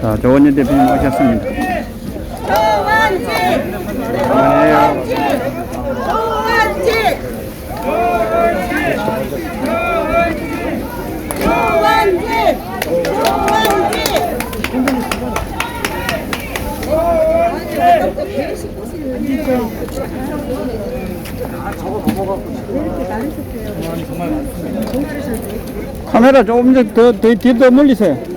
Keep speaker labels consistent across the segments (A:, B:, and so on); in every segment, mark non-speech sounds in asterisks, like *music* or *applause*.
A: 자, 조원희 대표님 오셨습니다.
B: 조원진! 조원진! 조원진! 조원진!
A: 카메라 조금 더, 더, 더 물리세요.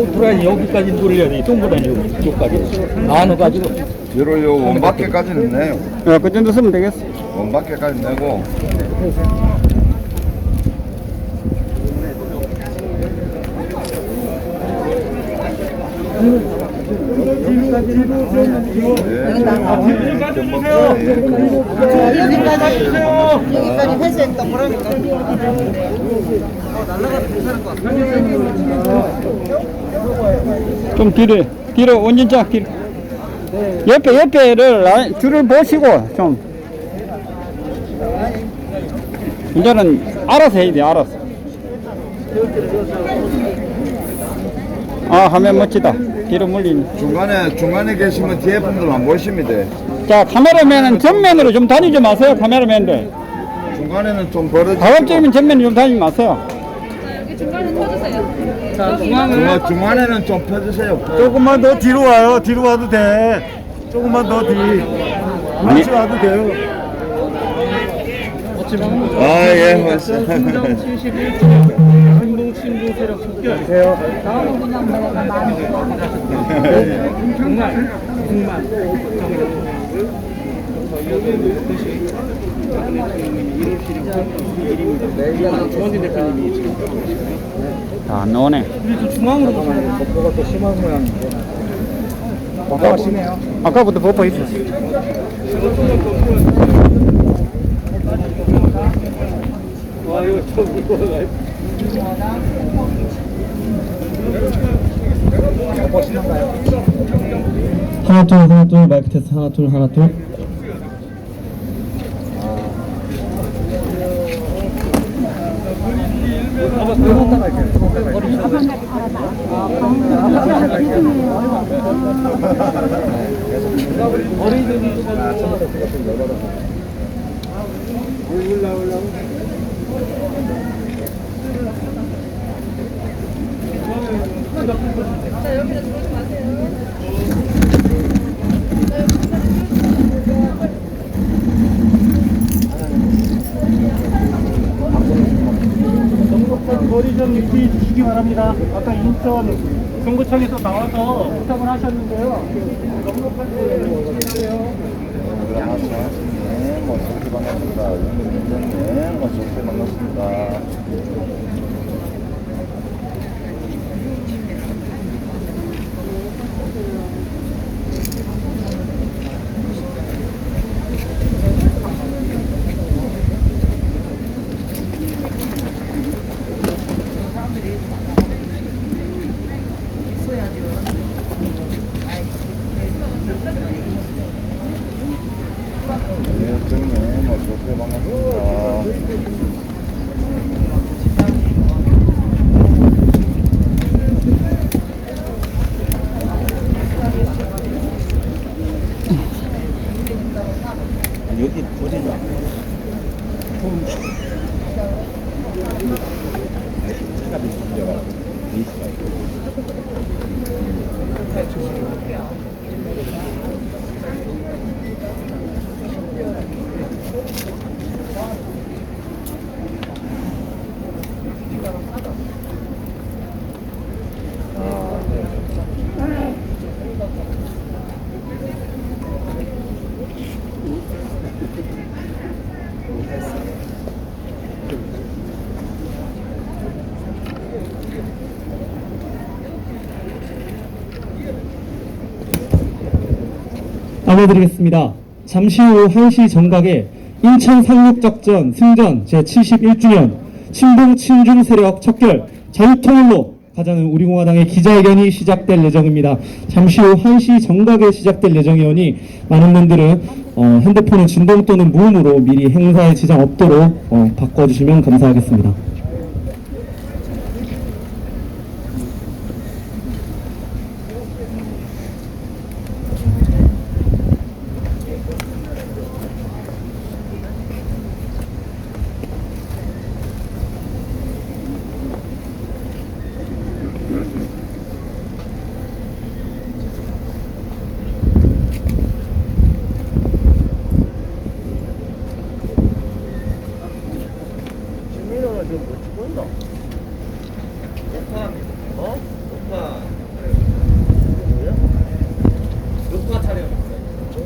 C: 포프라인 여기까지 돌려야 돼. 똥보다는 여기 이쪽까지. 나눠가지고.
D: 뒤로 요 원바퀴까지는 내요.
A: 어, 그 정도 쓰면 되겠어.
D: 원바퀴까지 내고
B: 여기까지 회수했던 거라니까.
A: 좀 뒤로, 뒤로, 원진자 뒤로. 옆에, 옆에를, 라인- 줄을 보시고, 좀. 이제는 알아서 해야 돼, 알아서. 아, 화면 멋지다. 뒤로 물리네.
D: 중간에 중간에 계시면 뒤에 분들 안 보십니다.
A: 자, 카메라맨은 전면으로 좀 다니지 마세요, 카메라맨들.
D: 중간에는 좀 벌어지고
A: 가급적이면 전면으로 좀 다니지 마세요.
D: 중간, 중간에는 좀 펴주세요.
E: 조금만 더 뒤로 와요. 뒤로 와도 돼. 조금만 더 뒤. 같이 와도 돼요.
D: 아 예, 맞습니다. *laughs*
A: 자, 안 나오네.
E: 버퍼가 또 심한 모양인데. 버퍼가 심해요.
A: 아까부터 버퍼
E: 심한가요?
F: 하나 둘 하나 둘 마이크 테스트 하나 둘 하나 둘
E: 거리 좀유 지해 주시기 바랍니다. 아까 인천 선거청에서 나와서 부탁을 하셨는데요. 넉넉한
D: 네, 뭐 좋게 반갑습니다. 윤민정님, 뭐 좋게 반갑습니다. 윤민정님, 반갑습니다.
C: 여기 버리자.
F: 알려드리겠습니다. 잠시 후 1시 정각에 인천 상륙작전 승전 제71주년 친북 친중 세력 척결 자유통일로 가자는 우리공화당의 기자회견이 시작될 예정입니다. 잠시 후 1시 정각에 시작될 예정이오니 많은 분들은 어, 핸드폰의 진동 또는 무음으로 미리 행사에 지장 없도록 어, 바꿔주시면 감사하겠습니다.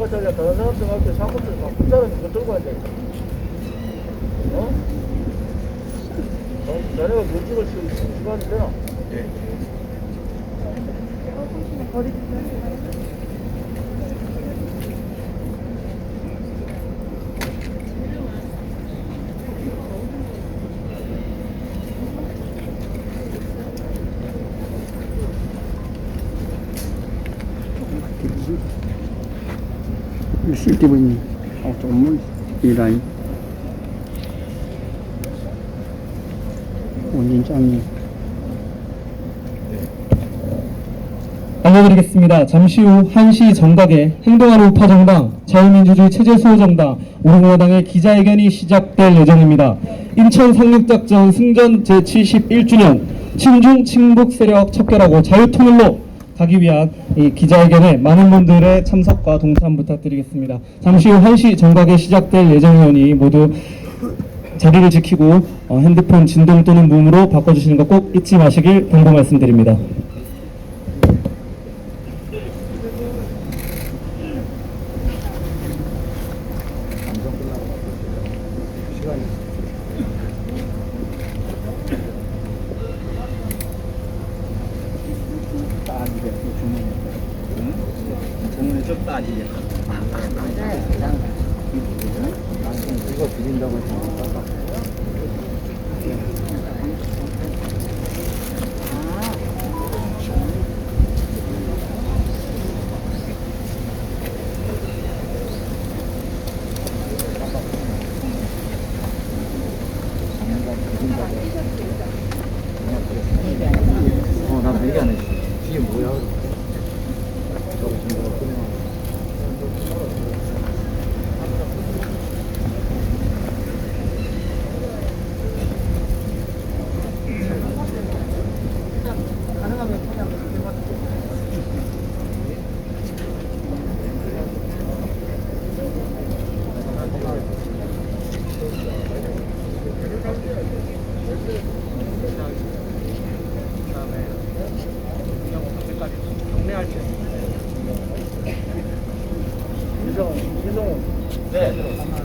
G: 누가 잘려 다른 사람들한테 사고들 막 붙잡아서 그거 들고 앉아 있어. 어? 어? 자네가 못 찍을 수 시간이 되나?
A: 쓸데고 있는 auto물 이라인 원진장님
F: 알려드리겠습니다. 잠시 후 1시 정각에 행동하는 우파 정당, 자유민주주의 체제 수호 정당, 우리공화당의 기자회견이 시작될 예정입니다. 인천 상륙작전 승전 제71주년 친중 친북 세력 척결하고 자유통일로 가기 위한 이 기자회견에 많은 분들의 참석과 동참 부탁드리겠습니다. 잠시 후 1시 정각에 시작될 예정이오니 모두 자리를 지키고 어, 핸드폰 진동 또는 무음으로 바꿔주시는 거 꼭 잊지 마시길 경고 말씀드립니다.
G: 이거 드린다고 했으니까. 어, 나 얘기 안 했어. 이게 뭐야? 저거 지금 내가 끊어. 이성, 이성훈. 네. 인원이한테 빠져.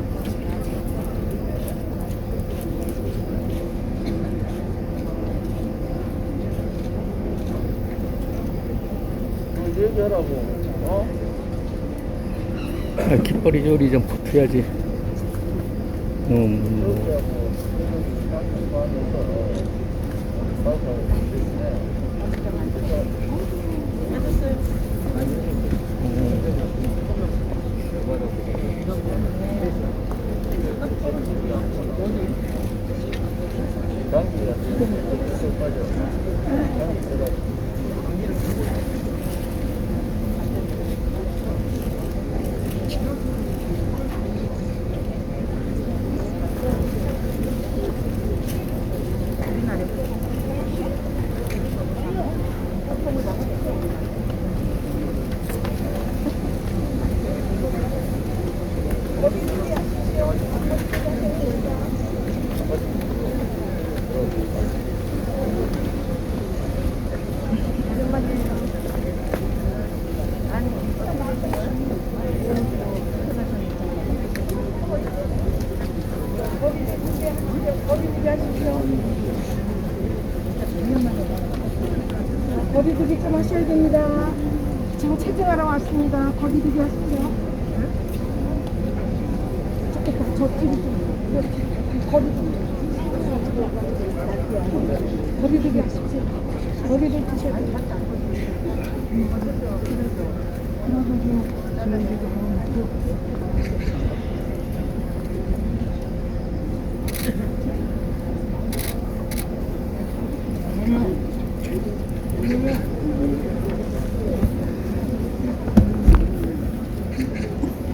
G: 얘기하라고. 어?
C: 아, 깃발이 저리 좀 붙어야지. 음,
G: 그렇게 하고. 딴짓 많이 해서. 장기가 쑥 빠져. 장기 들어가.
B: 거리두기 좀 하셔야 됩니다. 지금 체증하러 왔습니다. 거리두기 하십시오. 저쪽 저쪽이 좀 이렇게 거리두기. 거리두기 하십시오. 거리두기 하셔야 됩니다.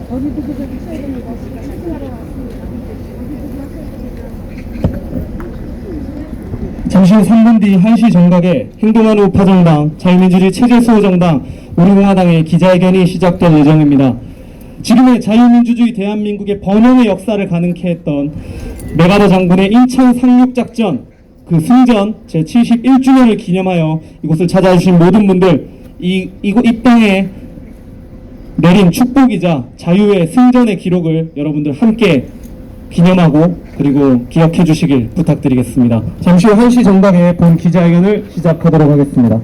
B: 거리두기 좀 하셔야 됩니다. 체증하러 왔습니다. 거리두기 하셔야
F: 후 3분 뒤 1시 정각에 행동한 우파 정당, 자유민주주의 체제 수호 정당, 우리공화당의 기자회견이 시작될 예정입니다. 지금의 자유민주주의 대한민국의 번영의 역사를 가능케 했던 메가더 장군의 인천 상륙작전 그 승전 제71주년을 기념하여 이곳을 찾아주신 모든 분들 이, 이곳 이 땅에 내린 축복이자 자유의 승전의 기록을 여러분들 함께 기념하고 그리고 기억해 주시길 부탁드리겠습니다. 잠시 후 1시 정각에 본 기자회견을 시작하도록 하겠습니다.